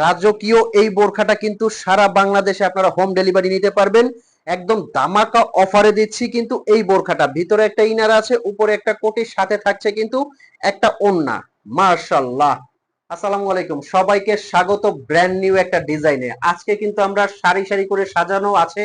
রাজকীয় এই বোরখাটা কিন্তু সারা বাংলাদেশে আপনারা হোম ডেলিভারি নিতে পারবেন। একদম দামাকা অফারে দিচ্ছি কিন্তু এই বোরখাটা। ভিতরে একটা ইনার আছে, উপরে একটা কোটির সাথে থাকছে কিন্তু একটা ওন্না মার্শাল্লাহ আসসালামু আলাইকুম। সবাইকে স্বাগত ব্র্যান্ড নিউ একটা ডিজাইনে আজকে কিন্তু আমরা সারি সারি করে সাজানো আছে।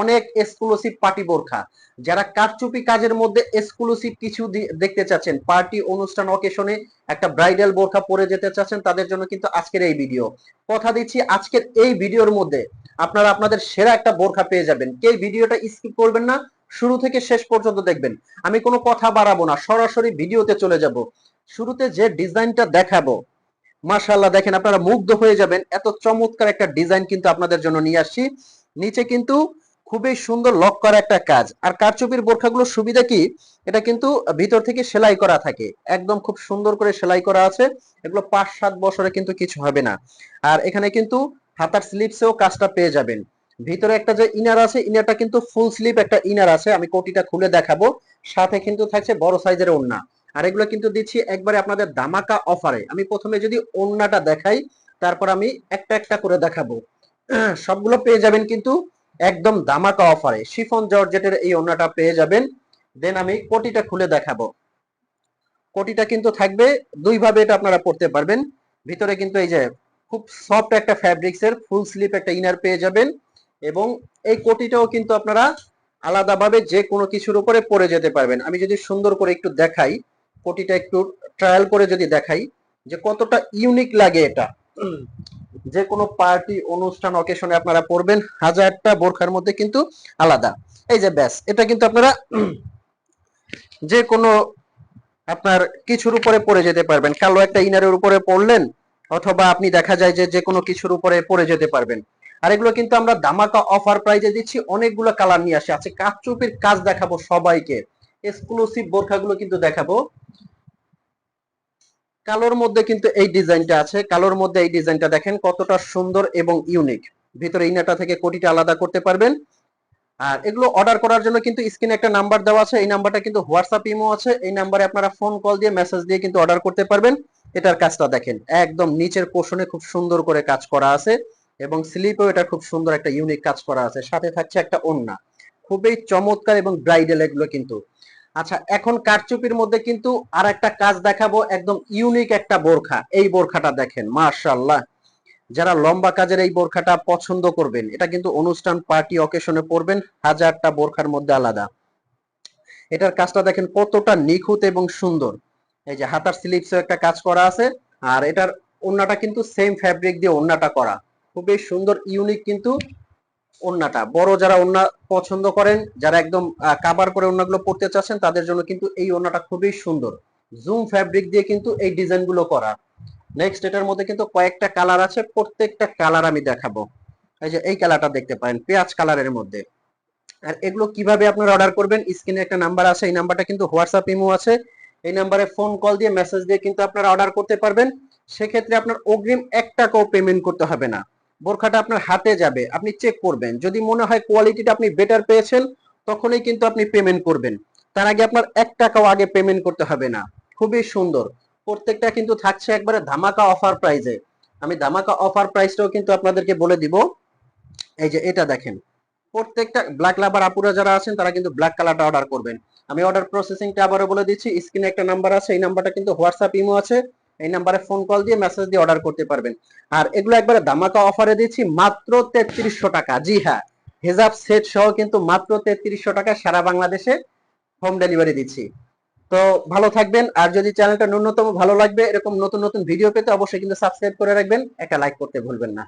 অনেক এক্সক্লুসিভ পার্টি বোরখা। যারা কারচুপি কাজের মধ্যে এক্সক্লুসিভ কিছু দেখতে চাচ্ছেন পার্টি অনুষ্ঠান অকেশনে একটা ব্রাইডাল বোরখা পরে যেতে চাচ্ছেন, তাদের জন্য কিন্তু আজকের এই ভিডিও কথা দিচ্ছি, আজকের এই ভিডিওর মধ্যে আপনারা আপনাদের সেরা একটা বোরখা পেয়ে যাবেন। কে ভিডিওটা স্কিপ করবেন না, শুরু থেকে শেষ পর্যন্ত দেখবেন। আমি কোনো কথা বাড়াবো না, সরাসরি ভিডিওতে চলে যাব। শুরুতে যে ডিজাইনটা দেখাবো, মাশাআল্লাহ দেখেন আপনারা মুগ্ধ হয়ে যাবেন। এত চমৎকার একটা ডিজাইন কিন্তু আপনাদের জন্য নিয়ে আসছি। নিচে কিন্তু খুবই সুন্দর লক করা একটা কাজ। আর কারচুপির বোরখাগুলোর সুবিধা কি? এটা কিন্তু ভিতর থেকে সেলাই করা থাকে। একদম খুব সুন্দর করে সেলাই করা আছে। এগুলো পাঁচ সাত বছরে কিন্তু কিছু হবে না। আর এখানে কিন্তু হাতার স্লিপসেও কাজটা পেয়ে যাবেন। ভিতরে একটা যে ইনার আছে ইনারটা কিন্তু ফুল স্লিপ একটা ইনার আছে। আমি কোটিটা খুলে দেখাবো। সাথে কিন্তু থাকছে বড় সাইজের ওড়না। আর এগুলো কিন্তু দিচ্ছি একবারে আপনাদের দামাকা অফারে। আমি প্রথমে যদি ওড়নাটা দেখাই, তারপর আমি একটা একটা করে দেখাবো। সবগুলো পেয়ে যাবেন কিন্তু একদম দামাকা অফারে শিফন জর্জেটের এই ওড়নাটা পেয়ে যাবেন। দেন আমি কোটিটা খুলে দেখাবো। কোটিটা কিন্তু থাকবে দুই ভাবে এটা আপনারা পড়তে পারবেন। ভিতরে কিন্তু এই যে খুব সফট একটা ফ্যাব্রিক্স এর ফুল স্লিপ একটা ইনার পেয়ে যাবেন। এবং এই কোটিটাও কিন্তু আপনারা আলাদাভাবে যে কোনো কিছুর উপরে পরে যেতে পারবেন। আমি যদি সুন্দর করে একটু দেখাই, কোটিটা একটু ট্রায়াল করে যদি দেখাই, যে কতটা ইউনিক লাগে এটা। যে কোনো পার্টি, অনুষ্ঠান অকেশনে আপনারা পরবেন হাজারটা বোরখার মধ্যে কিন্তু আলাদা। এই যে ব্যাস, এটা কিন্তু আপনারা যে কোনো আপনার কিছুর উপরে পরে যেতে পারবেন। কালো একটা ইনারের উপরে পড়লেন, অথবা আপনি দেখা যায় যে যে কোনো কিছুর উপরে পরে যেতে পারবেন। আর এগুলো কিন্তু আমরা দামাকা অফার প্রাইজে দিচ্ছি, অনেকগুলো কালার নিয়ে আসে। আছে কাচুপির কাজ দেখাবো সবাইকে। এক্সক্লুসিভ বোরখাগুলো কিন্তু দেখাবো। কালোর মধ্যে কিন্তু এই ডিজাইনটা আছে। কালোর মধ্যে এই ডিজাইনটা দেখেন কতটা সুন্দর এবং ইউনিক ভিতরে ইনাটা থেকে কোটিটা আলাদা করতে পারবেন। আর এগুলো অর্ডার করার জন্য কিন্তু স্ক্রিনে একটা নাম্বার দেওয়া আছে। এই নাম্বারটা কিন্তু হোয়াটসঅ্যাপ ইমো আছে। এই নাম্বারে আপনারা ফোন কল দিয়ে মেসেজ দিয়ে কিন্তু অর্ডার করতে পারবেন। এটার কাজটা দেখেন, একদম নিচের পোর্শনে খুব সুন্দর করে কাজ করা আছে এবং স্লিপেও এটা খুব সুন্দর একটা ইউনিক কাজ করা আছে। সাথে থাকছে একটা ওন্না খুবই চমৎকার এবং ব্রাইডাল এগুলো কিন্তু। আচ্ছা এখন কারচুপির মধ্যে কিন্তু আর একটা কাজ দেখাবো, একদম ইউনিক একটা বোরখা। এই বোরখাটা দেখেন, মাশাআল্লাহ। যারা লম্বা কাজের এই বোরখাটা পছন্দ করবেন, এটা কিন্তু অনুষ্ঠান, পার্টি অকেশনে পরবেন, হাজারটা বোরখার মধ্যে আলাদা। এটার কাজটা দেখেন কতটা নিখুঁত এবং সুন্দর। এই যে হাতার স্লিপসে একটা কাজ করা আছে, আর এটার ওন্নাটা কিন্তু সেম ফ্যাব্রিক দিয়ে ওন্নাটা করা। খুবই সুন্দর ইউনিক কিন্তু ওন্নাটা বড় যারা ওন্না পছন্দ করেন, যারা একদম কাবার করে ওন্নাগুলো পড়তে চাচ্ছেন, তাদের জন্য কিন্তু এই ওন্নাটা খুবই সুন্দর। জুম ফ্যাব্রিক দিয়ে কিন্তু এই ডিজাইনগুলো করা। নেক্সট এটার মধ্যে কিন্তু কয়েকটা কালার আছে, প্রত্যেকটা কালার আমি দেখাবো। এই যে, এই কালারটা দেখতে পারেন, পেঁয়াজ কালারের মধ্যে। আর এগুলো কীভাবে আপনারা অর্ডার করবেন, স্ক্রিনে একটা নাম্বার আছে, এই নাম্বারটা কিন্তু হোয়াটসঅ্যাপ ইমো আছে। এই নাম্বারে ফোন কল দিয়ে মেসেজ দিয়ে কিন্তু আপনারা অর্ডার করতে পারবেন। সেক্ষেত্রে আপনার অগ্রিম এক টাকাও পেমেন্ট করতে হবে না। বোরখাটা আপনার হাতে যাবে, আপনি চেক করবেন। যদি মনে হয় কোয়ালিটিটা আপনি বেটার পেয়েছেন, তখনই কিন্তু আপনি পেমেন্ট করবেন। তার আগে আপনার এক টাকাও আগে পেমেন্ট করতে হবে না। খুবই সুন্দর। প্রত্যেকটা কিন্তু থাকছে একবারে ধামাকা অফার প্রাইজে আমি ধামাকা অফার প্রাইসটাও কিন্তু আপনাদেরকে বলে দিব। এই যে এটা দেখেন। প্রত্যেকটা ব্ল্যাক লাভার আপুরা যারা আছেন, তারা কিন্তু ব্ল্যাক কালারটা অর্ডার করবেন। আমি অর্ডার প্রসেসিংটা আবারও বলে দিচ্ছি। স্ক্রিনে একটা নাম্বার আছে, এই নাম্বারটা কিন্তু হোয়াটসঅ্যাপ ইমো আছে। এই নাম্বারে ফোন কল দিয়ে মেসেজ দিয়ে অর্ডার করতে পারবেন। আর এগুলো একবারে ধামাকা অফারে দিচ্ছি, মাত্র তেত্রিশশো টাকা। জি হ্যাঁ হেজাব, সেট সহ কিন্তু মাত্র তেত্রিশশো টাকা সারা বাংলাদেশে হোম ডেলিভারি দিচ্ছি। তো ভালো থাকবেন, আর যদি চ্যানেলটা ন্যূনতম ভালো লাগবে, এরকম নতুন নতুন ভিডিও পেতে অবশ্যই কিন্তু সাবস্ক্রাইব করে রাখবেন, একটা লাইক করতে ভুলবেন না।